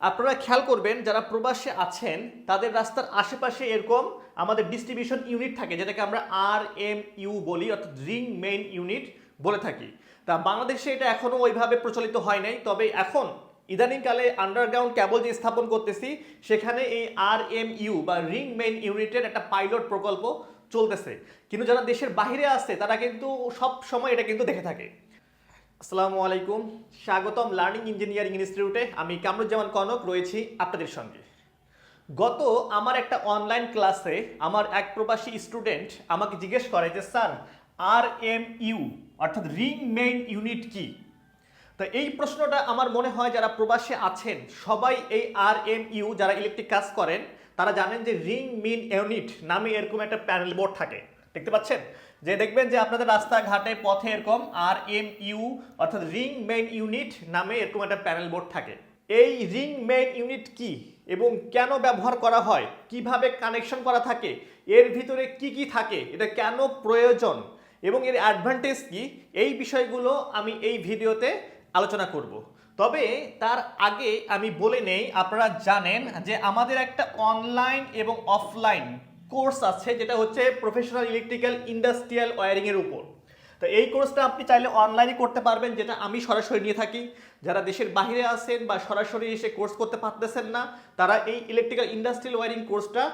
আপনারা খেয়াল করবেন, যারা প্রবাসে আছেন, তাদের রাস্তার আশেপাশে এরকম আমাদের ডিস্ট্রিবিউশন ইউনিট থাকে, যেটাকে আমরা আর এম ইউ বলি, অর্থাৎ রিং মেইন ইউনিট বলে থাকি। তা বাংলাদেশে এটা এখনও ওইভাবে প্রচলিত হয় নাই, তবে এখন ইদানিংকালে আন্ডারগ্রাউন্ড ক্যাবল যে স্থাপন করতেছি, সেখানে এই আর এম ইউ বা রিং মেইন ইউনিটের একটা পাইলট প্রকল্প চলতেছে। কিন্তু যারা দেশের বাইরে আছে, তারা কিন্তু সব সময় এটা কিন্তু দেখে থাকে। আসসালামু আলাইকুম। স্বাগতম লার্নিং ইঞ্জিনিয়ারিং ইনস্টিটিউটে। আমি কামরুজ্জামান কনক, রয়েছি আপনাদের সঙ্গে। গত আমার একটা অনলাইন ক্লাসে আমার এক প্রবাসী স্টুডেন্ট আমাকে জিজ্ঞেস করে যে, স্যার আর এম ইউ অর্থাৎ রিং মেইন ইউনিট কি? তো এই প্রশ্নটা আমার মনে হয় যারা প্রবাসে আছেন, সবাই এই আর এম ইউ যারা ইলেকট্রিক কাজ করেন, তারা জানেন যে রিং মিন ইউনিট নামে এরকম একটা প্যানেল বোর্ড থাকে। দেখতে পাচ্ছেন? যে দেখবেন যে আপনাদের রাস্তাঘাটে পথে এরকম আর এম ইউ অর্থাৎ রিং মেইন ইউনিট নামে এরকম একটা প্যানেল বোর্ড থাকে। এই রিং মেইন ইউনিট কি এবং কেন ব্যবহার করা হয়? কীভাবে কানেকশন করা থাকে? এর ভিতরে কি কি থাকে? এটা কেন প্রয়োজন? এবং এর অ্যাডভান্টেজ কি? এই বিষয়গুলো আমি এই ভিডিওতে আলোচনা করব। তবে তার আগে আমি বলে নেই, আপনারা জানেন যে আমাদের একটা অনলাইন এবং অফলাইন কোর্স আছে যেটা হচ্ছে প্রফেশনাল ইলেকট্রিক্যাল ইন্ডাস্ট্রিয়াল ওয়ারিংয়ের উপর। তো এই কোর্সটা আপনি চাইলে অনলাইনে করতে পারবেন, যেটা আমি সরাসরি নিয়ে থাকি। যারা দেশের বাইরে আছেন বা সরাসরি এসে কোর্স করতে পারতেছেন না, তারা এই ইলেকট্রিক্যাল ইন্ডাস্ট্রিয়াল ওয়ারিং কোর্সটা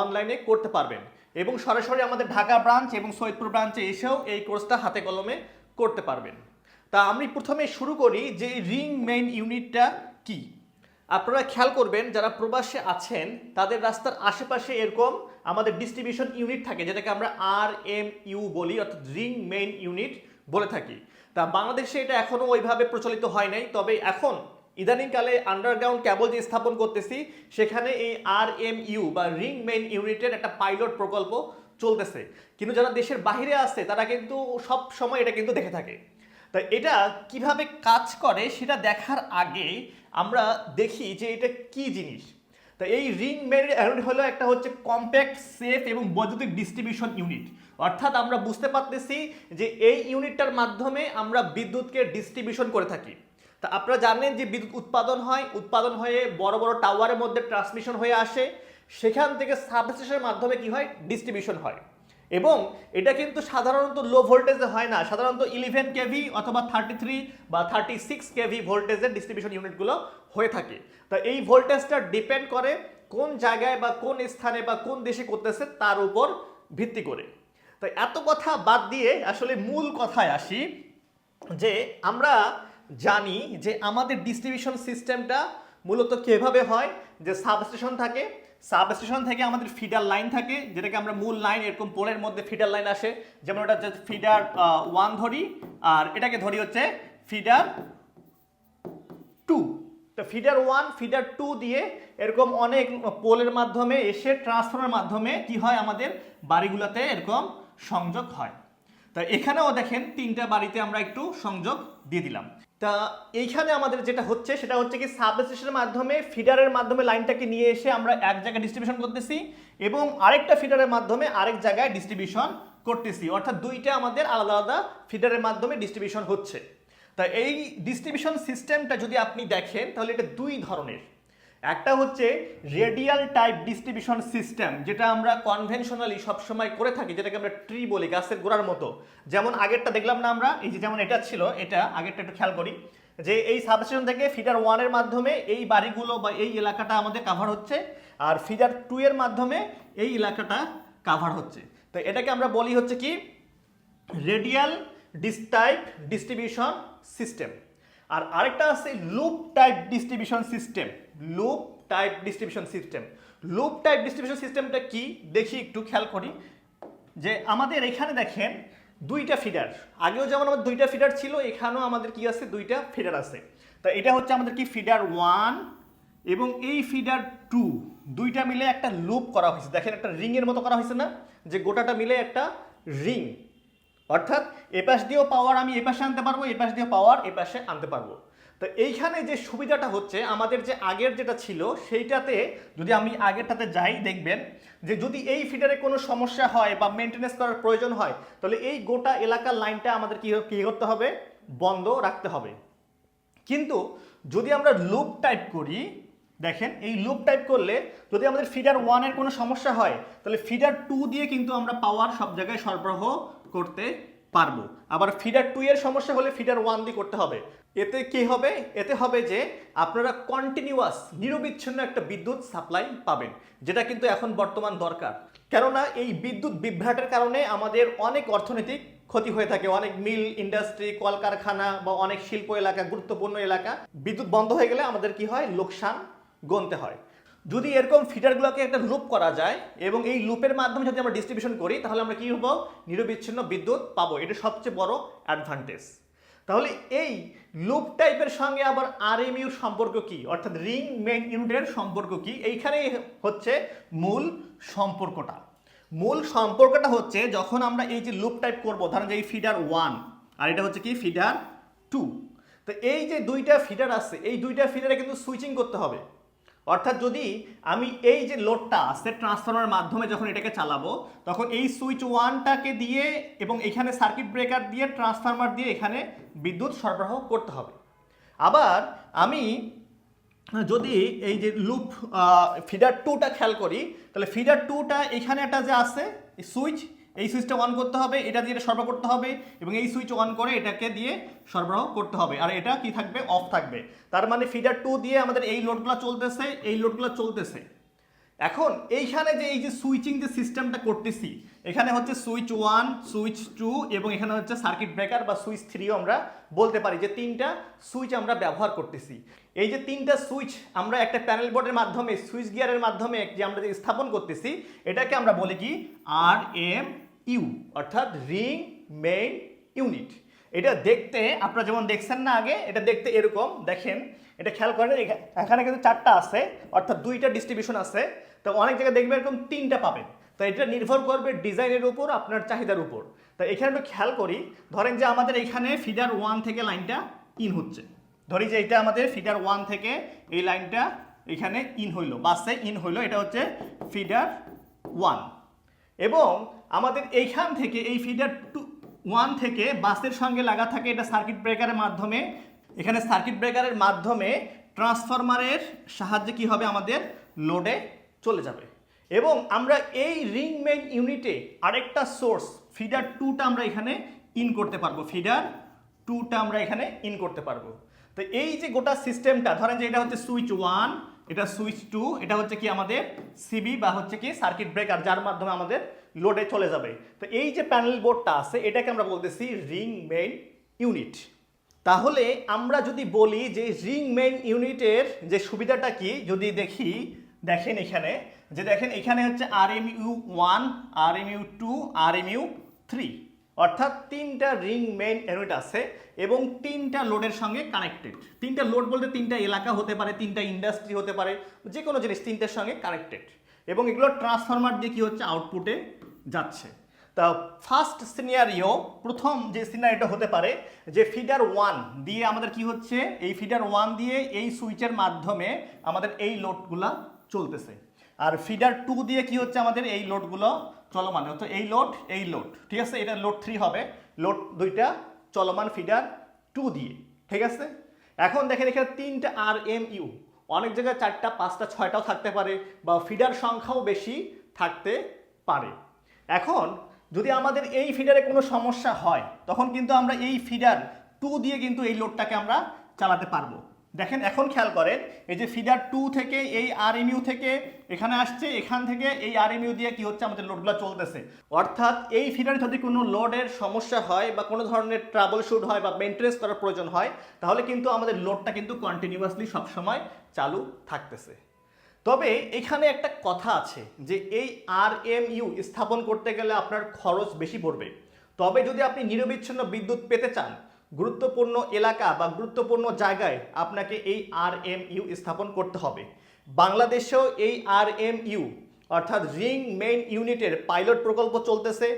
অনলাইনে করতে পারবেন। এবং সরাসরি আমাদের ঢাকা ব্রাঞ্চ এবং সৈয়দপুর ব্রাঞ্চে এসেও এই কোর্সটা হাতে কলমে করতে পারবেন। তা আমি প্রথমে শুরু করি যে রিং মেইন ইউনিটটা কি? আপনারা খেয়াল করবেন, যারা প্রবাসে আছেন, তাদের রাস্তার আশেপাশে এরকম আমাদের ডিস্ট্রিবিউশন ইউনিট থাকে, যেটাকে আমরা আর এম ইউ বলি, অর্থাৎ রিং মেইন ইউনিট বলে থাকি। তা বাংলাদেশে এটা এখনও ওইভাবে প্রচলিত হয় নাই, তবে এখন ইদানিংকালে আন্ডারগ্রাউন্ড ক্যাবল যে স্থাপন করতেছি, সেখানে এই আর এম ইউ বা রিং মেইন ইউনিটের একটা পাইলট প্রকল্প চলতেছে। কিন্তু যারা দেশের বাইরে আছে, তারা কিন্তু সব সময় এটা কিন্তু দেখে থাকে। তা এটা কীভাবে কাজ করে সেটা দেখার আগে আমরা দেখি যে এটা কি জিনিস। তা এই রিং মেরিড ইউনিট হলো একটা হচ্ছে কম্প্যাক্ট, সেফ এবং বৈদ্যুতিক ডিস্ট্রিবিউশন ইউনিট। অর্থাৎ আমরা বুঝতে পারতেছি যে এই ইউনিটটার মাধ্যমে আমরা বিদ্যুৎকে ডিস্ট্রিবিউশন করে থাকি। তা আপনারা জানেন যে বিদ্যুৎ উৎপাদন হয়, উৎপাদন হয়ে বড় বড় টাওয়ারের মধ্যে ট্রান্সমিশন হয়ে আসে। সেখান থেকে সাবস্টেশনের মাধ্যমে কি হয়? ডিস্ট্রিবিউশন হয়। এবং এটা কিন্তু সাধারণত লো ভোল্টেজে হয় না। সাধারণত ইলেভেন কেভি অথবা থার্টি থ্রি বা থার্টি সিক্স কেভি ভোল্টেজের ডিস্ট্রিবিউশন ইউনিটগুলো হয়ে থাকে। তা এই ভোল্টেজটা ডিপেন্ড করে কোন জায়গায় বা কোন স্থানে বা কোন দেশে করতেছে তার উপর ভিত্তি করে। তো এত কথা বাদ দিয়ে আসলে মূল কথায় আসি যে আমরা জানি যে আমাদের ডিস্ট্রিবিউশন সিস্টেমটা মূলত কীভাবে হয়, যে সাবস্টেশন থাকে সাবস্টেশন থেকে আমাদের ফিডার লাইন থাকে, যেটাকে আমরা মূল লাইন, এরকম পোলের মধ্যে ফিডার লাইন আসে। যেমন ওটা হচ্ছে ফিডার ওয়ান ধরি, আর এটাকে ধরি হচ্ছে ফিডার টু তো ফিডার ওয়ান ফিডার টু দিয়ে এরকম অনেক পোলের মাধ্যমে এসে ট্রান্সফারের মাধ্যমে কি হয় আমাদের বাড়িগুলোতে এরকম সংযোগ হয়। তা এখানেও দেখেন তিনটা বাড়িতে আমরা একটু সংযোগ দিয়ে দিলাম। তা এইখানে আমাদের যেটা হচ্ছে, সেটা হচ্ছে কি সাবস্টেশনের মাধ্যমে ফিডারের মাধ্যমে লাইনটাকে নিয়ে এসে আমরা এক জায়গায় ডিস্ট্রিবিউশন করতেছি এবং আরেকটা ফিডারের মাধ্যমে আরেক জায়গায় ডিস্ট্রিবিউশন করতেছি। অর্থাৎ দুইটা আমাদের আলাদা আলাদা ফিডারের মাধ্যমে ডিস্ট্রিবিউশন হচ্ছে। তা এই ডিস্ট্রিবিউশন সিস্টেমটা যদি আপনি দেখেন, তাহলে এটা দুই ধরনের। একটা হচ্ছে রেডিয়াল টাইপ ডিস্ট্রিবিউশন সিস্টেম যেটা আমরা কনভেনশনালি সবসময় করে থাকি, যেটাকে আমরা ট্রি বলি, গাছের গোড়ার মতো। যেমন আগেরটা দেখলাম না আমরা, এই যে যেমন এটা ছিল, এটা আগেরটা একটু খেয়াল করি, যে এই সাবস্টেশন থেকে ফিডার ওয়ানের মাধ্যমে এই বাড়িগুলো বা এই এলাকাটা আমাদের কাভার হচ্ছে, আর ফিডার টু এর মাধ্যমে এই এলাকাটা কাভার হচ্ছে। তো এটাকে আমরা বলি হচ্ছে কি রেডিয়াল ডিস্টাইপ ডিস্ট্রিবিউশন সিস্টেম আর আরেকটা আছে loop type distribution system loop type distribution system loop type distribution সিস্টেমটা কি? দেখি, একটু খেয়াল করি। যে আমাদের এখানে দেখেন দুইটা ফিডার আগেও যেমন আমাদের দুইটা ফিডার ছিল, এখানেও আমাদের কি আছে? দুইটা ফিডার আছে। তা এটা হচ্ছে আমাদের কি? ফিডার ওয়ান এবং এই ফিডার টু দুইটা মিলে একটা লুপ করা হয়েছে। দেখেন একটা রিংয়ের মতো করা হয়েছে না? যে গোটাটা মিলে একটা রিং অর্থাৎ এপাশ দিয়েও পাওয়ার আমি এপাশে আনতে পারব, এপাশ দিয়েও পাওয়ার এপাশে আনতে পারব। তো এইখানে যে সুবিধাটা হচ্ছে, আমাদের যে আগের যেটা ছিল, সেইটাতে যদি আমি আগেরটাতে যাই, দেখবেন যে যদি এই ফিডারে কোনো সমস্যা হয় বা মেনটেনেন্স করার প্রয়োজন হয়, তাহলে এই গোটা এলাকার লাইনটা আমাদের কি কী করতে হবে? বন্ধ রাখতে হবে। কিন্তু যদি আমরা লুপ টাইপ করি, দেখেন এই লুপ টাইপ করলে যদি আমাদের ফিডার ওয়ানের কোনো সমস্যা হয়, তাহলে ফিডার টু দিয়ে কিন্তু আমরা পাওয়ার সব জায়গায় সরবরাহ করতে পারব। আবার ফিডার টু এর সমস্যা হলে ফিডার ওয়ান দিয়ে করতে হবে। এতে কি হবে? এতে হবে যে আপনারা কন্টিনিউয়াস নিরবিচ্ছিন্ন একটা বিদ্যুৎ সাপ্লাই পাবেন, যেটা কিন্তু এখন বর্তমান দরকার। কেননা এই বিদ্যুৎ বিভ্রাটের কারণে আমাদের অনেক অর্থনৈতিক ক্ষতি হয়ে থাকে। অনেক মিল ইন্ডাস্ট্রি কলকারখানা বা অনেক শিল্প এলাকা, গুরুত্বপূর্ণ এলাকা, বিদ্যুৎ বন্ধ হয়ে গেলে আমাদের কি হয়? লোকসান গুনতে হয়। যদি এরকম ফিডারগুলোকে একটা লুপ করা যায় এবং এই লুপের মাধ্যমে যদি আমরা ডিস্ট্রিবিউশন করি, তাহলে আমরা কি হব? নিরবিচ্ছিন্ন বিদ্যুৎ পাবো। এটা সবচেয়ে বড় অ্যাডভান্টেজ তাহলে এই লুপ টাইপের সঙ্গে আবার আরএমইউর সম্পর্ক কি? অর্থাৎ রিং মেন ইউনিটের সম্পর্ক কি? এইখানেই হচ্ছে মূল সম্পর্কটা। মূল সম্পর্কটা হচ্ছে যখন আমরা এই যে লুপ টাইপ করব, ধরেন যে এই ফিডার ওয়ান, আর এটা হচ্ছে কি? Feeder two. তো এই যে দুইটা ফিডার আছে, এই দুইটা ফিডারে কিন্তু সুইচিং করতে হবে। অর্থাৎ যদি আমি এই যে লোডটা আছে ট্রান্সফরমারের মাধ্যমে যখন এটাকে চালাবো, তখন এই সুইচ ওয়ানটাকে দিয়ে এবং এখানে সার্কিট ব্রেকার দিয়ে ট্রান্সফর্মার দিয়ে এখানে বিদ্যুৎ সরবরাহ করতে হবে। আবার আমি যদি এই যে লুপ ফিডার টুটা খেয়াল করি, তাহলে ফিডার টুটা এখানে একটা যে আছে সুইচ এই সুইচটা অন করতে হবে, এটা দিয়ে সরবরাহ করতে হবে এবং এই সুইচ অন করে এটাকে দিয়ে সরবরাহ করতে হবে। আর এটা কি থাকবে? অফ থাকবে। তার মানে ফিডার টু দিয়ে আমাদের এই লোডগুলো চলতেছে, এই লোডগুলো চলতেছে। এখন এইখানে যে এই যে সুইচিং যে সিস্টেমটা করতেছি, এখানে হচ্ছে সুইচ ওয়ান সুইচ টু এবং এখানে হচ্ছে সার্কিট ব্রেকার বা সুইচ থ্রিও আমরা বলতে পারি যে তিনটা সুইচ আমরা ব্যবহার করতেছি। এই যে তিনটা সুইচ আমরা একটা প্যানেল বোর্ডের মাধ্যমে সুইচ গিয়ারের মাধ্যমে যে আমরা যে স্থাপন করতেছি, এটাকে আমরা বলি কি? আর এম ইউ, অর্থাৎ রিং মেইন ইউনিট। এটা দেখতে, আপনারা যেমন দেখছেন না আগে, এটা দেখতে এরকম, দেখেন, এটা খেয়াল করেন এখানে কিন্তু চারটা আছে, অর্থাৎ দুইটা ডিস্ট্রিবিউশন আছে, তো অনেক জায়গায় দেখবেন এরকম তিনটা পাবেন। তো এটা নির্ভর করবে ডিজাইনের উপর, আপনার চাহিদার উপর। তো এখানে একটু খেয়াল করি, ধরেন যে আমাদের এখানে ফিডার ওয়ান থেকে লাইনটা ইন হচ্ছে। ধরি যে এটা আমাদের ফিডার ওয়ান থেকে এই লাইনটা এখানে ইন হইল, বাসে ইন হইল, এটা হচ্ছে ফিডার ওয়ান এবং আমাদের এইখান থেকে, এই ফিডার টু ওয়ান থেকে বাসের সঙ্গে লাগা থাকে এটা সার্কিট ব্রেকারের মাধ্যমে। এখানে সার্কিট ব্রেকারের মাধ্যমে ট্রান্সফরমারের সাহায্যে কি হবে আমাদের? লোডে চলে যাবে। এবং আমরা এই রিং মেইন ইউনিটে আরেকটা সোর্স ফিডার টুটা আমরা এখানে ইন করতে পারব। ফিডার টুটা আমরা এখানে ইন করতে পারব। তো এই যে গোটা সিস্টেমটা ধরেন যে এটা হচ্ছে সুইচ ওয়ান এটা সুইচ টু, এটা হচ্ছে কি আমাদের সিবি বা হচ্ছে কি সার্কিট ব্রেকার, যার মাধ্যমে আমাদের লোডে চলে যাবে। তো এই যে প্যানেল বোর্ডটা আছে, এটাকে আমরা বলতেছি রিং মেইন ইউনিট। তাহলে আমরা যদি বলি যে রিং মেইন ইউনিটের যে সুবিধাটা কি, যদি দেখি, দেখেন এখানে, যে দেখেন এখানে হচ্ছে R M U one R M U two R M U three অর্থাৎ তিনটা রিং মেইন ইউনিট আছে এবং তিনটা লোডের সঙ্গে কানেক্টেড তিনটা লোড বলতে তিনটা এলাকা হতে পারে, তিনটা ইন্ডাস্ট্রি হতে পারে যে কোনো জিনিস তিনটার সঙ্গে কানেক্টেড এবং এগুলো ট্রান্সফরমার দিয়ে কি হচ্ছে? আউটপুটে যাচ্ছে। তা ফার্স্ট সিনারিও প্রথম যে সিনারিটা হতে পারে, যে ফিডার ওয়ান দিয়ে আমাদের কি হচ্ছে? এই ফিডার ওয়ান দিয়ে এই সুইচের মাধ্যমে আমাদের এই লোডগুলা চলতেছে। আর ফিডার টু দিয়ে কি হচ্ছে আমাদের? এই লোডগুলো চলমান। তো এই লোড এই লোড ঠিক আছে? এটা লোড থ্রি হবে। লোড দুইটা চলমান ফিডার টু দিয়ে। ঠিক আছে? এখন দেখেন এখানে তিনটা আর এম ইউ অনেক জায়গায় চারটা, পাঁচটা, ছয়টাও থাকতে পারে বা ফিডার সংখ্যাও বেশি থাকতে পারে। এখন যদি আমাদের এই ফিডারে কোনো সমস্যা হয়, তখন কিন্তু আমরা এই ফিডার টু দিয়ে কিন্তু এই লোডটাকে আমরা চালাতে পারব। দেখেন, এখন খেয়াল করেন, এই যে ফিডার টু থেকে এই আর থেকে এখানে আসছে, এখান থেকে এই আর দিয়ে কি হচ্ছে, আমাদের লোডগুলো চলতেছে। অর্থাৎ এই ফিডারে যদি কোনো লোডের সমস্যা হয় বা কোনো ধরনের ট্রাবল শুট হয় বা মেনটেন্স করার প্রয়োজন হয়, তাহলে কিন্তু আমাদের লোডটা কিন্তু কন্টিনিউয়াসলি সবসময় চালু থাকতেছে। তবে এখানে একটা কথা আছে যে এই আর এম ইউ স্থাপন করতে গেলে আপনার খরচ বেশি পড়বে। তবে যদি আপনি নিরবিচ্ছিন্ন বিদ্যুৎ পেতে চান গুরুত্বপূর্ণ এলাকা বা গুরুত্বপূর্ণ জায়গায় আপনাকে এই আর এম ইউ স্থাপন করতে হবে। বাংলাদেশেও এই আর এম ইউ অর্থাৎ রিং মেইন ইউনিটের পাইলট প্রকল্প চলতেছে।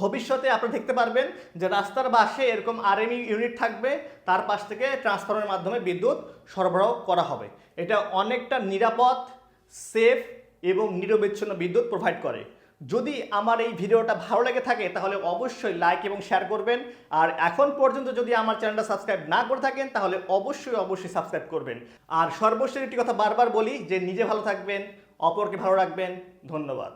ভবিষ্যতে আপনি দেখতে পারবেন যে রাস্তার পাশে এরকম আরএমই ইউনিট থাকবে, তার পাশ থেকে ট্রান্সফারের মাধ্যমে বিদ্যুৎ সরবরাহ করা হবে। এটা অনেকটা নিরাপদ সেফ এবং নিরবিচ্ছিন্ন বিদ্যুৎ প্রোভাইড করে। যদি আমার এই ভিডিওটা ভালো লেগে থাকে, তাহলে অবশ্যই লাইক এবং শেয়ার করবেন। আর এখন পর্যন্ত যদি আমার চ্যানেলটা সাবস্ক্রাইব না করে থাকেন, তাহলে অবশ্যই অবশ্যই সাবস্ক্রাইব করবেন। আর সর্বশেষ একটি কথা বারবার বলি, যে নিজে ভালো থাকবেন, অপরকে ভালো রাখবেন, ধন্যবাদ।